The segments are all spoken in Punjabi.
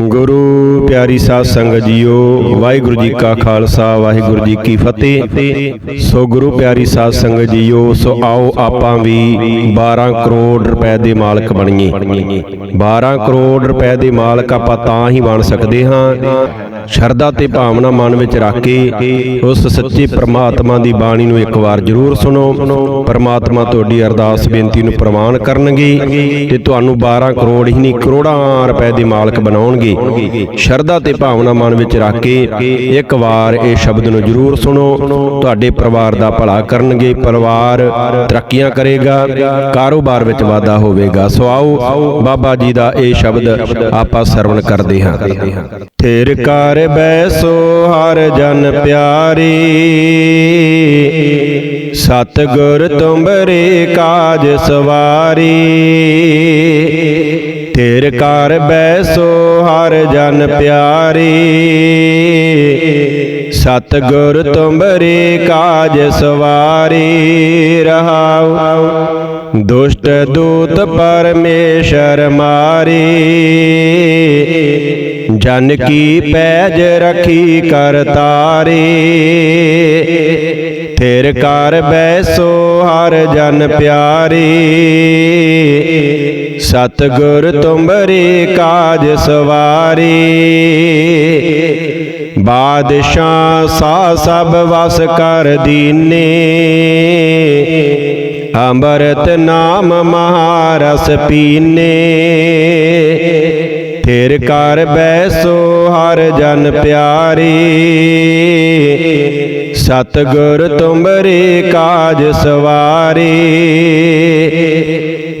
ਗੁਰੂ ਪਿਆਰੀ ਸਾਧ ਸੰਗਤ ਜੀਓ, ਵਾਹਿਗੁਰੂ ਜੀ ਕਾ ਖਾਲਸਾ, ਵਾਹਿਗੁਰੂ ਜੀ ਕੀ ਫਤਿਹ। ਸੋ ਗੁਰੂ ਪਿਆਰੀ ਸਾਧ ਸੰਗਤ ਜੀਓ, ਸੋ ਆਓ ਆਪਾਂ ਵੀ 12 ਕਰੋੜ ਰੁਪਏ ਦੇ ਮਾਲਕ ਬਣੀਏ। 12 ਕਰੋੜ ਰੁਪਏ ਦੇ ਮਾਲਕ ਆਪਾਂ ਤਾਂ ਹੀ ਬਣ ਸਕਦੇ ਹਾਂ ਸ਼ਰਧਾ ਤੇ ਭਾਵਨਾ ਮਨ ਵਿੱਚ ਰੱਖ ਕੇ ਉਸ ਸੱਚੇ ਪ੍ਰਮਾਤਮਾ ਦੀ ਬਾਣੀ ਨੂੰ ਇੱਕ ਵਾਰ ਜ਼ਰੂਰ ਸੁਣੋ। ਪ੍ਰਮਾਤਮਾ ਤੁਹਾਡੀ ਅਰਦਾਸ ਬੇਨਤੀ ਨੂੰ ਪ੍ਰਵਾਨ ਕਰਨਗੇ ਤੇ ਤੁਹਾਨੂੰ 12 ਕਰੋੜ ਹੀ ਨਹੀਂ, ਕਰੋੜਾਂ ਰੁਪਏ ਦੇ ਮਾਲਕ ਬਣਾਉਣਗੇ। ਸ਼ਰਧਾ ਤੇ ਭਾਵਨਾ ਮਨ ਵਿੱਚ ਰੱਖ ਕੇ ਇੱਕ ਵਾਰ ਇਹ ਸ਼ਬਦ ਨੂੰ ਜ਼ਰੂਰ ਸੁਣੋ। ਤੁਹਾਡੇ ਪਰਿਵਾਰ ਦਾ ਭਲਾ ਕਰਨਗੇ, ਪਰਿਵਾਰ ਤਰੱਕੀਆਂ ਕਰੇਗਾ, ਕਾਰੋਬਾਰ ਵਿੱਚ ਵਾਧਾ ਹੋਵੇਗਾ। ਸੋ ਆਓ, ਬਾਬਾ ਜੀ ਦਾ ਇਹ ਸ਼ਬਦ ਆਪਾਂ ਸਰਵਣ ਕਰਦੇ ਹਾਂ। ਥਿਰ ਕਰ ਬੈਸੋ ਹਰ ਜਨ ਪਿਆਰੀ। ਸਤਿਗੁਰ ਤੁੰਬਰੇ ਕਾਜ ਸਵਾਰੀ। ਥਿਰ ਘਰ ਬੈਸੋ ਹਰ ਜਨ ਪਿਆਰੀ। ਸਤਿਗੁਰ ਤੁੰਬਰੇ ਕਾਜ ਸਵਾਰੀ। ਰਹਾਉ ਦੁਸ਼ਟ ਦੂਤ ਪਰਮੇਸ਼ਰ ਮਾਰੀ। ਜਨ ਕੀ ਪੈਜ ਰਖੀ ਕਰਤਾਰੀ ਥਿਰ ਕਰ ਬੈਸੋ ਹਰ ਜਨ ਪਿਆਰੀ। ਸਤਿਗੁਰ ਤੁੰਬਰੇ ਕਾਜ ਸਵਾਰੀ, ਬਾਦਸ਼ਾਹ ਸਾ ਸਭ ਵਸ ਕਰ ਦੀਨੇ। ਅੰਮ੍ਰਿਤ ਨਾਮ ਮਹਾਰਸ ਪੀਨੇ ਥਿਰ ਕਰ ਬੈਸੋ, ਹਰ ਜਨ ਪਿਆਰੀ। ਸਤਿਗੁਰ ਤੁੰਬਰੇ ਕਾਜ ਸਵਾਰੀ।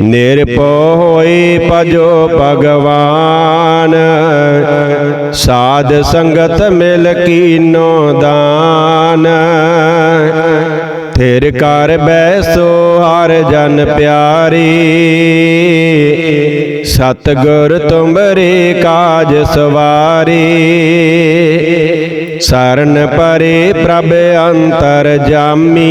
ਨਿਰਭਉ ਹੋਏ ਭਜੋ ਭਗਵਾਨ। ਸਾਧ ਸੰਗਤ ਮਿਲ ਕੀਨੋ ਦਾਨ। ਥਿਰ ਕਰ ਬੈਸੋ, ਹਰ ਜਨ ਪਿਆਰੀ। ਸਤਿਗੁਰ ਤੁੰਬਰੇ ਕਾਜ ਸਵਾਰੀ। ਸਰਨ ਪਰੇ ਪ੍ਰਭ ਅੰਤਰ ਜਾਮੀ।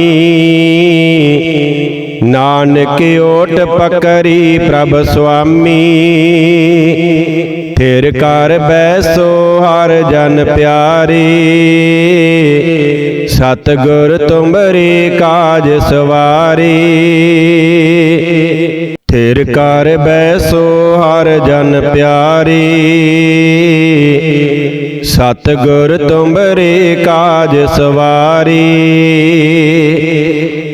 ਨਾਨਕ ਓਟ ਪਕਰੀ ਪ੍ਰਭ ਸੁਆਮੀ। ਥਿਰ ਕਰ ਬੈਸੋ, ਹਰ ਜਨ ਪਿਆਰੀ। ਸਤਿਗੁਰ ਤੁੰਬਰੇ ਕਾਜ ਸਵਾਰੀ। ਥਿਰ ਕਰ ਬੈਸੋ ਹਰ ਜਨ ਪਿਆਰੀ। ਸਤਿਗੁਰ ਤੁੰਬਰੇ ਕਾਜ ਸਵਾਰੀ।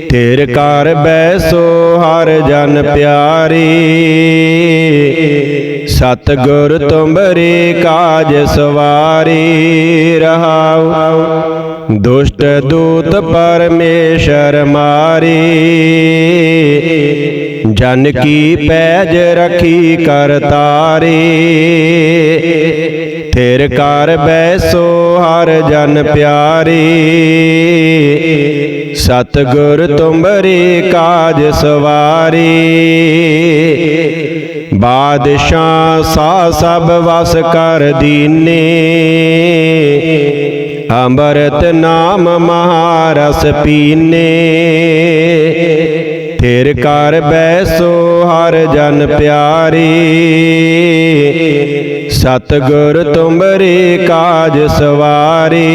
ਥਿਰ ਕਰ ਬੈਸੋ ਹਰ ਜਨ ਪਿਆਰੀ। ਸਤਿਗੁਰ ਤੁੰਬਰੇ ਕਾਜ ਸਵਾਰੀ। ਰਹਾਉ ਦੁਸ਼ਟ ਦੂਤ ਪਰਮੇਸ਼ਰ ਮਾਰੀ। ਜਨ ਕੀ ਪੈਜ ਰਖੀ ਕਰਤਾਰੀ ਤੇਰ। ਕਰ ਬੈਸੋ ਹਰ ਜਨ ਪਿਆਰੀ। ਸਤਿਗੁਰ ਤੁੰਬਰੇ ਕਾਜ ਸਵਾਰੀ। ਬਾਦਸ਼ਾਹ ਸਾ ਸਭ ਵਸ ਕਰ ਦੀਨੇ। ਅੰਮ੍ਰਿਤ ਨਾਮ ਮਹਾਰਸ ਪੀਨੇ। ਥਿਰ ਕਰ ਬੈਸੋ ਹਰ ਜਨ ਪਿਆਰੀ। ਸਤਿਗੁਰ ਤੁੰਬਰੇ ਕਾਜ ਸਵਾਰੀ।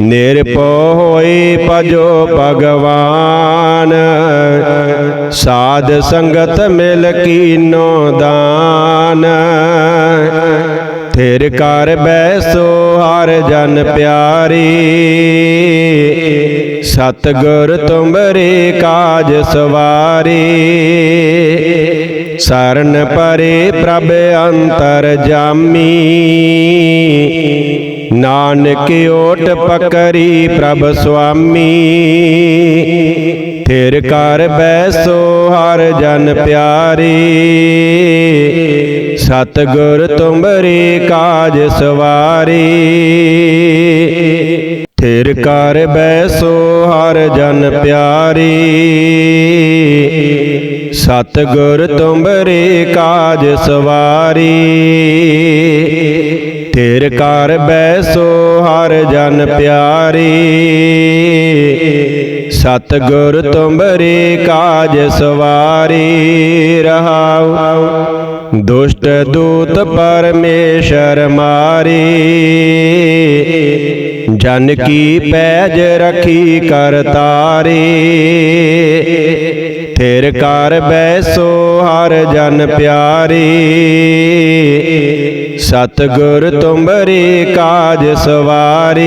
ਨਿਰਭਉ ਹੋਏ ਭਜੋ ਭਗਵਾਨ। ਸਾਧ ਸੰਗਤ ਮਿਲ ਕੀਨੋ ਦਾਨ। ਥਿਰ ਕਰ ਬੈਸੋ, ਹਰ ਜਨ ਪਿਆਰੀ। ਸਤਿਗੁਰ ਤੁੰਬਰੇ ਕਾਜ ਸਵਾਰੀ। ਸਰਨ ਪਰੇ ਪ੍ਰਭ ਅੰਤਰ ਜਾਮੀ। ਨਾਨਕ ਓਟ ਪਕਰੀ ਪ੍ਰਭ ਸੁਆਮੀ। ਥਿਰ ਕਰ ਬੈਸੋ ਹਰ ਜਨ ਪਿਆਰੀ। ਸਤਿਗੁਰ ਤੁੰਬਰੇ ਕਾਜ ਸਵਾਰੀ। ਥਿਰ ਕਰ ਬੈਸੋ ਹਰ ਜਨ ਪਿਆਰੀ। ਸਤਿਗੁਰ ਤੁੰਬਰੇ ਕਾਜ ਸਵਾਰੀ। ਥਿਰ ਕਰ ਬੈਸੋ, ਹਰ ਜਨ ਪਿਆਰੀ। ਸਤਿਗੁਰ ਤੁੰਬਰੇ ਕਾਜ ਸਵਾਰੀ ਰਹਾਉ। ਦੁਸ਼ਟ ਦੂਤ ਪਰਮੇਸ਼ਰ ਮਾਰੀ। ਜਨ ਕੀ ਪੈਜ ਰਖੀ ਕਰਤਾਰੇ। ਥਿਰ ਕਰ ਬੈਸੋ ਹਰ ਜਨ ਪਿਆਰੇ। ਸਤਗੁਰ ਤੁਮਰੇ ਕਾਜ ਸਵਾਰੇ।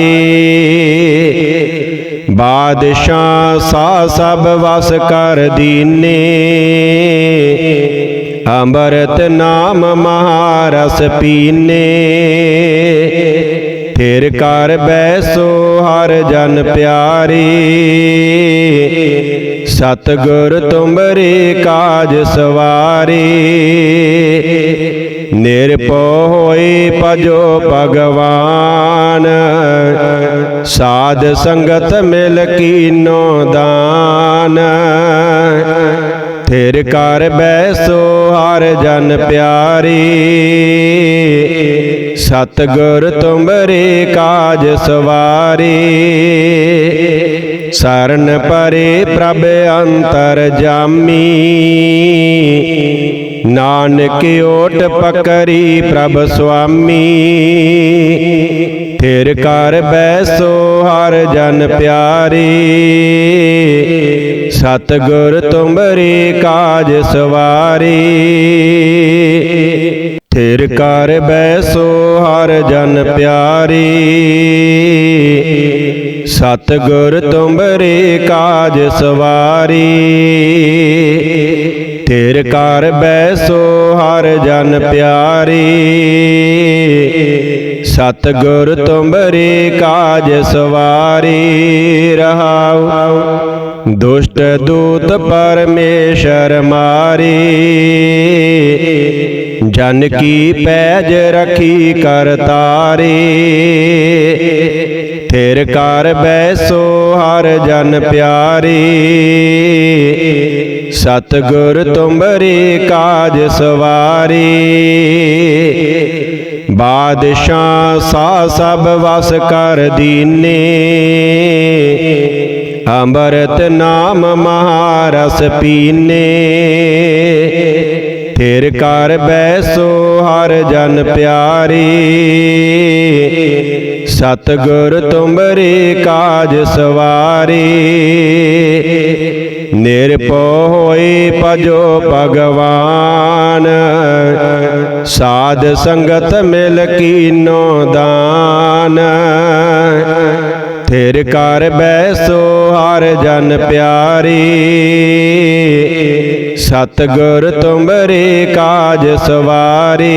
ਬਾਦਸ਼ਾਹ ਸਾ ਸਭ ਵਸ ਕਰ ਦੀਨੇ। ਅੰਮ੍ਰਿਤ ਨਾਮ ਮਹਾਰਸ ਪੀਨੇ। ਥਿਰ ਕਰ ਬੈਸੋ ਹਰ ਜਨ ਪਿਆਰੇ। ਸਤਗੁਰ ਤੁਮਰੇ ਕਾਜ ਸਵਾਰੇ। ਨਿਰਭਉ ਹੋਏ ਭਜੋ ਭਗਵਾਨ। ਸਾਧ ਸੰਗਤ ਮਿਲ ਕੀਨੋ ਦਾਨ। ਥਿਰ ਕਰ ਬੈਸੋ ਹਰ ਜਨ ਪਿਆਰੀ। ਸਤਗੁਰ ਤੁਮਰੇ ਕਾਜ ਸਵਾਰੇ। ਸਰਨ ਪਰੇ ਪ੍ਰਭ ਅੰਤਰ ਜਾਮੀ। ਨਾਨਕ ਓਟ ਪਕਰੀ ਪ੍ਰਭ ਸੁਆਮੀ। ਥਿਰ ਕਰ ਬੈਸੋ ਹਰ ਜਨ ਪਿਆਰੇ। ਸਤਗੁਰ ਤੁਮਰੇ ਕਾਜ ਸਵਾਰੀ। ਥਿਰ ਕਰ ਬੈਸੋ ਹਰ ਜਨ ਪਿਆਰੇ। ਸਤਗੁਰ ਤੁਮਰੇ ਕਾਜ ਸਵਾਰੀ। ਥਿਰ ਕਰ ਬੈਸੋ ਹਰ ਜਨ ਪਿਆਰੀ। ਸਤਗੁਰ ਤੁਮਰੇ ਕਾਜ ਸਵਾਰੀ ਰਹਾਉ। ਦੁਸ਼ਟ ਦੂਤ ਪਰਮੇਸ਼ਰ ਮਾਰੀ। ਜਨ ਕੀ ਪੈਜ ਰਖੀ ਕਰਤਾਰੇ। ਥਿਰ ਕਰ ਬੈਸੋ ਹਰ ਜਨ ਪਿਆਰੇ। ਸਤਗੁਰ ਤੁਮਰੇ ਕਾਜ ਸਵਾਰੇ। ਬਾਦਸ਼ਾਹ ਸਾ ਸਭ ਵਸ ਕਰ ਦੀਨੇ। ਅੰਮ੍ਰਿਤ ਨਾਮ ਮਹਾਰਸ ਪੀਨੇ। ਥਿਰ ਕਰ ਬੈਸੋ ਹਰ ਜਨ ਪਿਆਰੇ। ਸਤਗੁਰ ਤੁਮਰੇ ਕਾਜ ਸਵਾਰੇ। ਨਿਰਭਉ ਹੋਏ ਭਜੋ ਭਗਵਾਨ। ਸਾਧ ਸੰਗਤ ਮਿਲ ਕੀਨੋ ਦਾਨ। ਥਿਰ ਕਰ ਬੈਸੋ ਹਰ ਜਨ ਪਿਆਰੀ। ਸਤਗੁਰ ਤੁਮਰੇ ਕਾਜ ਸਵਾਰੇ।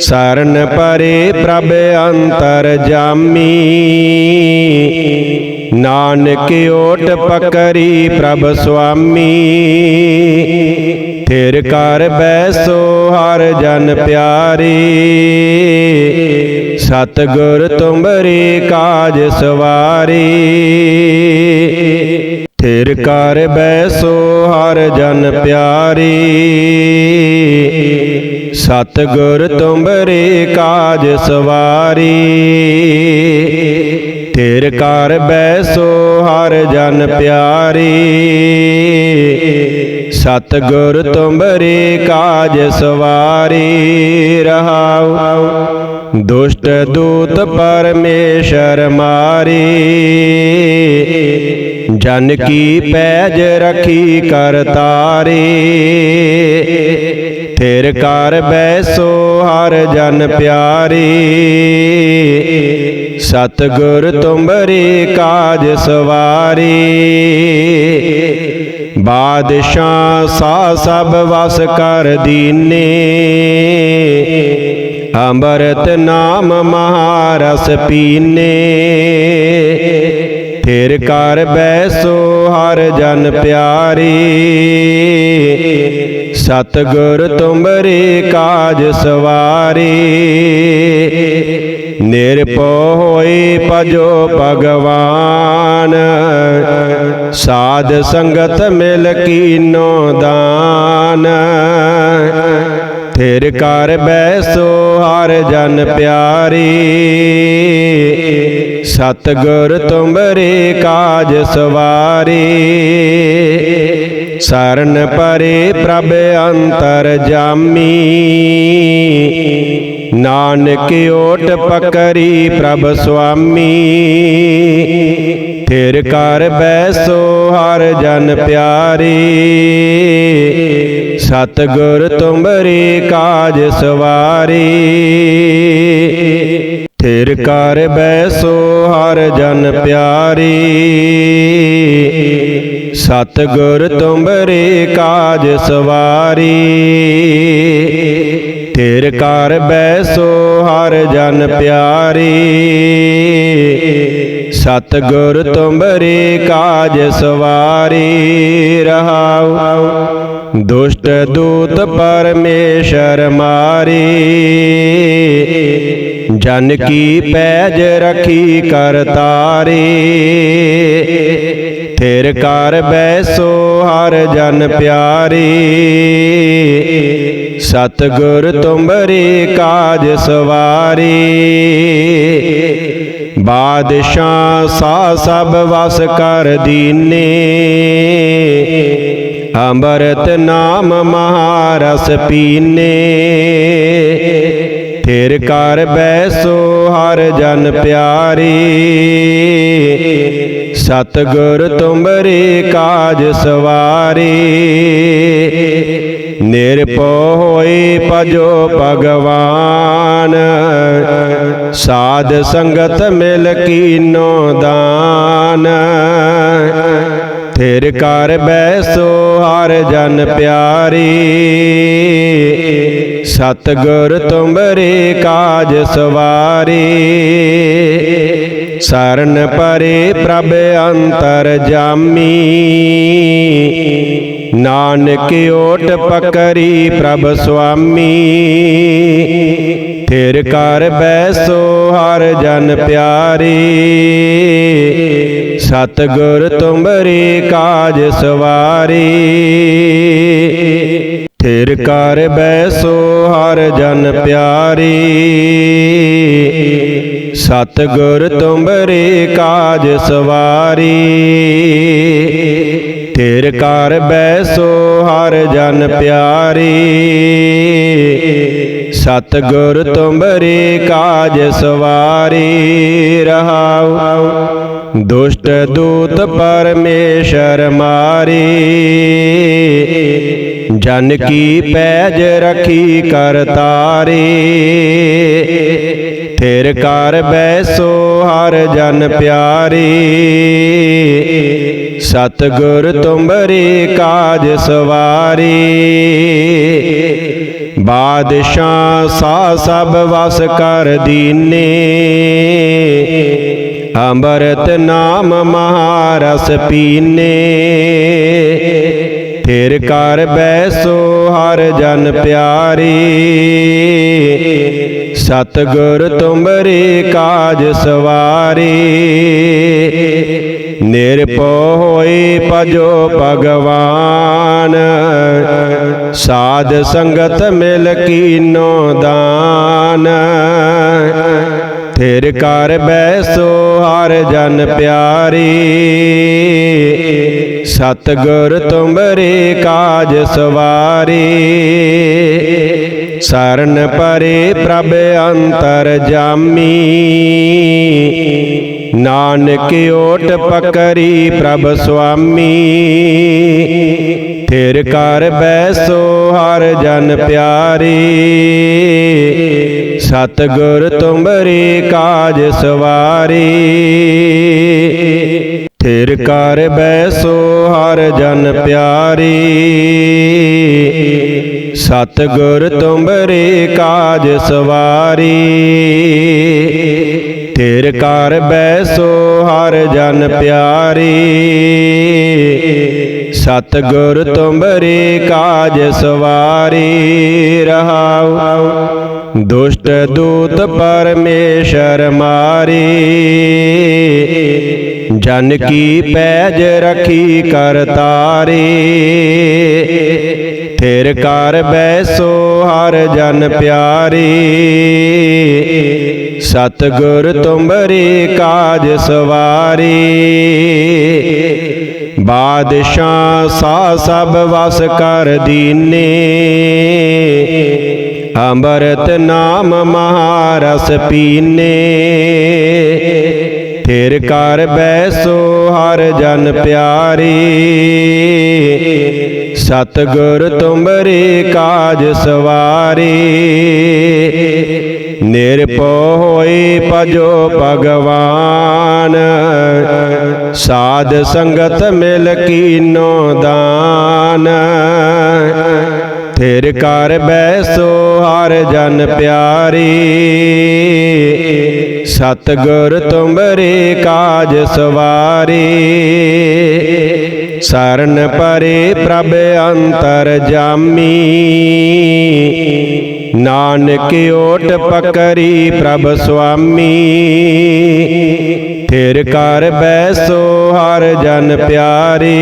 ਸਰਨ ਪਰੇ ਪ੍ਰਭ ਅੰਤਰ ਜਾਮੀ। ਨਾਨਕ ਓਟ ਪਕਰੀ ਪ੍ਰਭ ਸੁਆਮੀ। ਥਿਰ ਕਰ ਬੈਸੋ ਹਰ ਜਨ ਪਿਆਰੇ। ਸਤਗੁਰ ਤੁਮਰੇ ਕਾਜ ਸਵਾਰੀ। ਥਿਰ ਕਰ ਬੈਸੋ ਹਰ ਜਨ ਪਿਆਰੀ। ਸਤਗੁਰ ਤੁਮਰੇ ਕਾਜ ਸਵਾਰੀ। ਥਿਰ ਕਰ ਬੈਸੋ ਹਰ ਜਨ ਪਿਆਰੀ। ਸਤਗੁਰ ਤੁਮਰੇ ਕਾਜ ਸਵਾਰੀ ਰਹਾਉ। ਦੁਸ਼ਟ ਦੂਤ ਪਰਮੇਸ਼ਰ ਮਾਰੀ। ਜਨ ਕੀ ਪੈਜ ਰਖੀ ਕਰ ਥਿਰ ਕਰ ਬੈਸੋ ਹਰ ਜਨ ਪਿਆਰੇ। ਸਤਗੁਰ ਤੁਮਰੇ ਕਾਜ ਸਵਾਰੇ। ਬਾਦਸ਼ਾਹ ਸਾ ਸਭ ਵਸ ਕਰ ਦੀਨੇ। ਅੰਮ੍ਰਿਤ ਨਾਮ ਮਹਾਰਸ ਪੀਨੇ। ਥਿਰ ਕਰ ਬੈਸੋ ਹਰ ਜਨ ਪਿਆਰੇ। ਸਤਗੁਰ ਤੁਮਰੇ ਕਾਜ ਸਵਾਰੇ। ਨਿਰਭਉ ਹੋਏ ਭਜੋ ਭਗਵਾਨ। ਸਾਧ ਸੰਗਤ ਮਿਲ ਕੀਨੋ ਦਾਨ। ਥਿਰ ਕਰ ਬੈਸੋ ਹਰ ਜਨ ਪਿਆਰੇ। ਸਤਗੁਰ ਤੁਮਰੇ ਕਾਜ ਸਵਾਰੇ। ਸਰਨ ਪਰੇ ਪ੍ਰਭ ਅੰਤਰ ਜਾਮੀ। ਨਾਨਕ ਓਟ ਪਕਰੀ ਪ੍ਰਭ ਸੁਆਮੀ। ਥਿਰ ਕਰ ਬੈਸੋ ਹਰ ਜਨ ਪਿਆਰੇ। ਸਤਿਗੁਰ ਤੁਮਰੇ ਕਾਜ ਸਵਾਰੀ। ਥਿਰ ਕਰ ਬੈਸੋ ਹਰ ਜਨ ਪਿਆਰੇ। ਸਤਿਗੁਰ ਤੁਮਰੇ ਕਾਜ ਸਵਾਰੀ। ਥਿਰ ਕਰ ਬੈਸੋ ਹਰ ਜਨ ਪਿਆਰੀ। ਸਤਿਗੁਰ ਤੁਮਰੇ ਕਾਜ ਸਵਾਰੀ ਰਹਾਉ। ਦੁਸ਼ਟ ਦੂਤ ਪਰਮੇਸ਼ਰ ਮਾਰੀ। ਜਨ ਕੀ ਪੈਜ ਰਖੀ ਕਰਤਾਰੇ। ਥਿਰ ਕਰ ਬੈਸੋ ਹਰ ਜਨ ਪਿਆਰੇ। ਸਤਿਗੁਰ ਤੁਮਰੇ ਕਾਜ ਸਵਾਰੀ। ਬਾਦਸ਼ਾਹ ਸਾ ਸਭ ਵਸ ਕਰ ਦੀਨੇ। ਅੰਮ੍ਰਿਤ ਨਾਮ ਮਹਾਰਸ ਪੀਨੇ। ਥਿਰ ਕਰ ਬੈਸੋ ਹਰ ਜਨ ਪਿਆਰੀ। ਸਤਿਗੁਰ ਤੁਮਰੇ ਕਾਜ ਸਵਾਰੀ। ਨਿਰਭਉ ਹੋਏ ਭਜੋ ਭਗਵਾਨ। ਸਾਧ ਸੰਗਤ ਮਿਲ ਕੀਨੋ ਦਾਨ। ਥਿਰ ਕਰ ਬੈਸੋ ਹਰ ਜਨ ਪਿਆਰੀ। ਸਤਿਗੁਰ ਤੁਮਰੇ ਕਾਜ ਸਵਾਰੀ। ਸਰਨ ਪਰੇ ਪ੍ਰਭ ਅੰਤਰ ਜਾਮੀ। ਨਾਨਕ ਓਟ ਪਕਰੀ ਪ੍ਰਭ ਸੁਆਮੀ। ਥਿਰ ਕਰ ਬੈਸੋ ਹਰ ਜਨ ਪਿਆਰੀ। ਸਤਿਗੁਰ ਤੁਮਰੇ ਕਾਜ ਸਵਾਰੀ। ਥਿਰ ਕਰ ਬੈਸੋ ਹਰ ਜਨ ਪਿਆਰੀ। ਸਤਿਗੁਰ ਤੁਮਰੇ ਕਾਜ ਸਵਾਰੀ। ਥਿਰ ਕਰ ਬੈਸੋ ਹਰ ਜਨ ਪਿਆਰੀ। ਸਤਿਗੁਰ ਤੁਮਰੇ ਕਾਜ ਸਵਾਰੀ ਰਹਾਉ। ਦੁਸ਼ਟ ਦੂਤ ਪਰਮੇਸ਼ਰ ਮਾਰੀ। ਜਨ ਕੀ ਪੈਜ ਰਖੀ ਕਰ ਥਿਰ ਕਰ ਬੈਸੋ ਹਰ ਜਨ ਪਿਆਰੀ। ਸਤਿਗੁਰ ਤੁਮਰੇ ਕਾਜ ਸਵਾਰੀ। ਬਾਦਸ਼ਾਹ ਸਾ ਸਭ ਵਸ ਕਰ ਦੀਨੇ। ਅੰਮ੍ਰਿਤ ਨਾਮ ਮਹਾਰਸ ਪੀਨੇ। ਥਿਰ ਕਰ ਬੈਸੋ, ਹਰ ਜਨ ਪਿਆਰੀ। ਸਤਿਗੁਰ ਤੁਮਰੇ ਕਾਜ ਸਵਾਰੀ। ਨਿਰਭਉ ਹੋਏ ਭਜੋ ਭਗਵਾਨ। ਸਾਧ ਸੰਗਤ ਮਿਲ ਕੀਨੋ ਦਾਨ। ਥਿਰ ਕਰ ਬੈਸੋ, ਹਰ ਜਨ ਪਿਆਰੀ। ਸਤਿਗੁਰ ਤੁਮਰੇ ਕਾਜ ਸਵਾਰੀ, ਸਰਨ ਪਰੇ ਪ੍ਰਭ ਅੰਤਰ ਜਾਮੀ। ਨਾਨਕ ਓਟ ਪਕਰੀ ਪ੍ਰਭ ਸੁਆਮੀ, ਥਿਰ ਕਰ ਬੈਸੋ ਹਰ ਜਨ ਪਿਆਰੀ। ਸਤਿਗੁਰ ਤੁਮਰੇ ਕਾਜ ਸਵਾਰੀ ਥਿਰ ਕਰ ਬੈਸੋ ਹਰ ਜਨ ਪਿਆਰੀ। ਸਤਿਗੁਰ ਤੁਮਰੇ ਕਾਜ ਸਵਾਰੀ। ਥਿਰ ਕਰ ਬੈਸੋ ਹਰ ਜਨ ਪਿਆਰੀ। ਸਤਿਗੁਰ ਤੁਮਰੇ ਕਾਜ ਸਵਾਰੀ ਰਹਾਉ। ਦੁਸ਼ਟ ਦੂਤ ਪਰਮੇਸ਼ਰ ਮਾਰੀ। ਜਨ ਕੀ ਪੈਜ ਰਖੀ ਕਰ ਤਾਰੇ। ਥਿਰ ਕਰ ਬੈਸੋ ਹਰ ਜਨ ਪਿਆਰੇ। ਸਤਗੁਰ ਤੁਮਰੇ ਕਾਜ ਸਵਾਰੇ। ਬਾਦਸ਼ਾਹ ਸਾ ਸਭ ਵਸ ਕਰ ਦੀਨੇ। ਅੰਮ੍ਰਿਤ ਨਾਮ ਮਹਾਰਸ ਪੀਨੇ। ਥਿਰ ਕਰ ਬੈਸੋ, ਹਰ ਜਨ ਪਿਆਰੀ। ਸਤਗੁਰ ਤੁਮਰੇ ਕਾਜ ਸਵਾਰੇ। ਨਿਰਭਉ ਹੋਏ ਭਜੋ ਭਗਵਾਨ। ਸਾਧ ਸੰਗਤ ਮਿਲ ਕੀਨੋ ਦਾਨ। ਥਿਰ ਕਰ ਬੈਸੋ ਹਰ ਜਨ ਪਿਆਰੇ। ਸਤਗੁਰ ਤੁਮਰੇ ਕਾਜ ਸਵਾਰੀ। ਸਰਨ ਪਰੇ ਪ੍ਰਭ ਅੰਤਰ ਜਾਮੀ। ਨਾਨਕ ਓਟ ਪਕਰੀ ਪ੍ਰਭ ਸੁਆਮੀ। ਥਿਰ ਕਰ ਬੈਸੋ ਹਰ ਜਨ ਪਿਆਰੇ।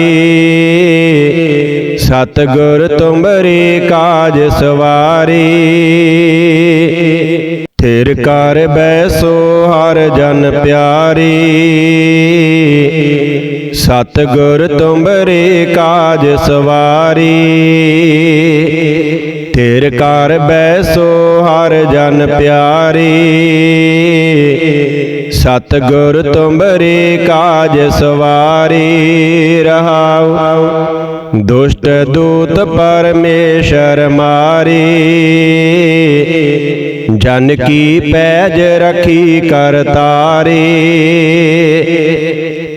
ਸਤਗੁਰ ਤੁਮਰੇ ਕਾਜ ਸਵਾਰੀ। ਥਿਰ ਕਰ ਬੈਸੋ ਹਰ ਜਨ ਪਿਆਰੇ। ਸਤਗੁਰ ਤੁਮਰੇ ਕਾਜ ਸਵਾਰੀ। ਥਿਰ ਕਰ ਬੈਸੋ ਹਰ ਜਨ ਪਿਆਰੀ। ਸਤਗੁਰ ਤੁਮਰੇ ਕਾਜ ਸਵਾਰੀ ਰਹਾਉ। ਦੁਸ਼ਟ ਦੂਤ ਪਰਮੇਸ਼ਰ ਮਾਰੀ। ਜਨ ਕੀ ਪੈਜ ਰਖੀ ਕਰ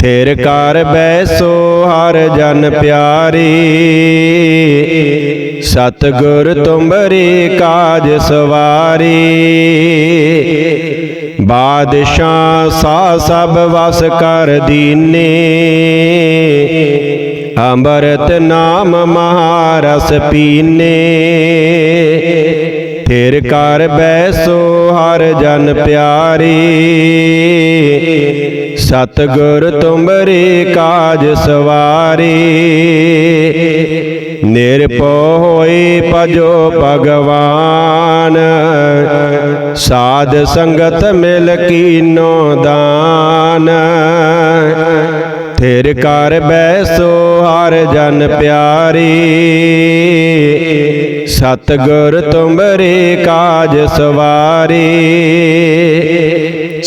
ਤਾਰੇ ਥਿਰ ਕਰ ਬੈਸੋ ਹਰ ਜਨ ਪਿਆਰੀ। ਸਤਗੁਰ ਤੁਮਰੇ ਕਾਜ ਸਵਾਰੀ। ਬਾਦਸ਼ਾਹ ਸਾ ਸਭ ਵਸ ਕਰ ਦੀਨੇ। ਅੰਮ੍ਰਿਤ ਨਾਮ ਮਹਾਰਸ ਪੀਨੇ। ਥਿਰ ਕਰ ਬੈਸੋ ਹਰ ਜਨ ਪਿਆਰੀ। ਸਤਗੁਰ ਤੁਮਰੇ ਕਾਜ ਸਵਾਰੇ। ਨਿਰਭਉ ਹੋਏ ਭਜੋ ਭਗਵਾਨ। ਸਾਧ ਸੰਗਤ ਮਿਲ ਕੀਨੋ ਦਾਨ। ਥਿਰ ਕਰ ਬੈਸੋ ਹਰ ਜਨ ਪਿਆਰੀ। ਸਤਗੁਰ ਤੁਮਰੇ ਕਾਜ ਸਵਾਰੇ।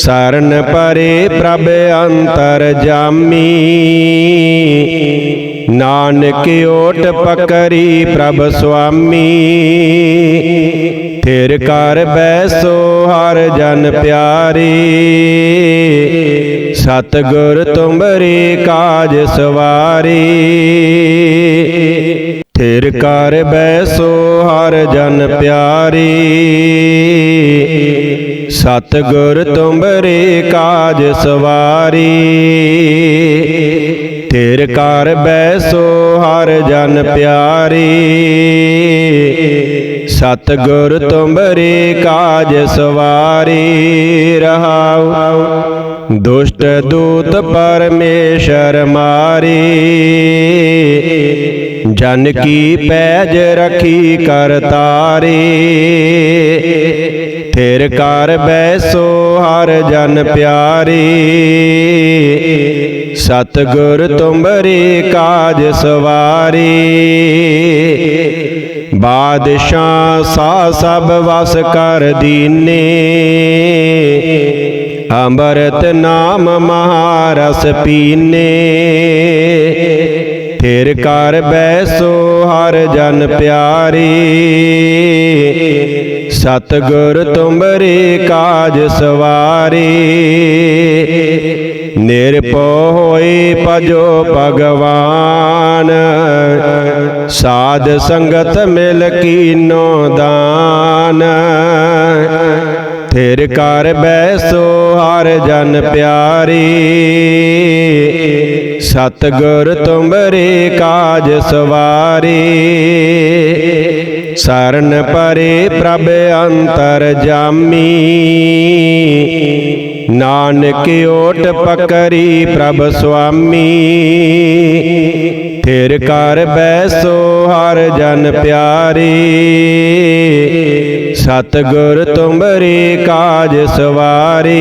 ਸਰਨ ਪਰੇ ਪ੍ਰਭ ਅੰਤਰ ਜਾਮੀ। ਨਾਨਕ ਓਟ ਪਕਰੀ ਪ੍ਰਭ ਸੁਆਮੀ। ਥਿਰ ਕਰ ਬੈਸੋ ਹਰ ਜਨ ਪਿਆਰੇ। ਸਤਗੁਰ ਤੁਮਰੇ ਕਾਜ ਸਵਾਰੇ। ਥਿਰ ਕਰ ਬੈਸੋ, ਹਰ ਜਨ ਪਿਆਰੀ। ਪਿਆਰੇ ਸਤਗੁਰ ਤੁਮਰੇ ਕਾਜ ਸਵਾਰੀ। ਥਿਰ ਕਰ ਬੈਸੋ, ਹਰ ਜਨ ਪਿਆਰੇ। ਸਤਗੁਰ ਤੁਮਰੇ ਕਾਜ ਸਵਾਰੀ। ਰਹਾਉ ਦੁਸ਼ਟ ਦੂਤ ਪਰਮੇਸ਼ਰ ਮਾਰੀ। ਜਨ ਕੀ ਪੈਜ ਰਖੀ ਕਰ ਤਾਰੇ, ਥਿਰ ਕਰ ਬੈਸੋ ਹਰ ਜਨ ਪਿਆਰੇ। ਸਤਗੁਰ ਤੁਮਰੇ ਕਾਜ ਸਵਾਰੇ, ਬਾਦਸ਼ਾਹ ਸਾ ਸਭ ਵਸ ਕਰ ਦੀਨੇ। ਅੰਮ੍ਰਿਤ ਨਾਮ ਮਹਾਰਸ ਪੀਨੇ। ਥਿਰ ਕਰ ਬੈਸੋ ਹਰ ਜਨ ਪਿਆਰੇ। ਸਤਗੁਰ ਤੁਮਰੇ ਕਾਜ ਸਵਾਰੇ। ਨਿਰਭਉ ਹੋਏ ਭਜੋ ਭਗਵਾਨ। ਸਾਧ ਸੰਗਤ ਮਿਲ ਕੀਨੋ ਦਾਨ ਥਿਰ ਕਰ ਬੈਸੋ ਹਰ ਜਨ ਪਿਆਰੇ। ਸਤਗੁਰ ਤੁਮਰੇ ਕਾਜ ਸਵਾਰੇ। ਸਰਨ ਪਰੇ ਪ੍ਰਭ ਅੰਤਰ ਜਾਮੀ। ਨਾਨਕ ਓਟ ਪਕਰੀ ਪ੍ਰਭ ਸੁਆਮੀ। ਥਿਰ ਕਰ ਬੈਸੋ ਹਰ ਜਨ ਪਿਆਰੇ। ਸਤਿਗੁਰ ਤੁਮਰੇ ਕਾਜ ਸਵਾਰੇ।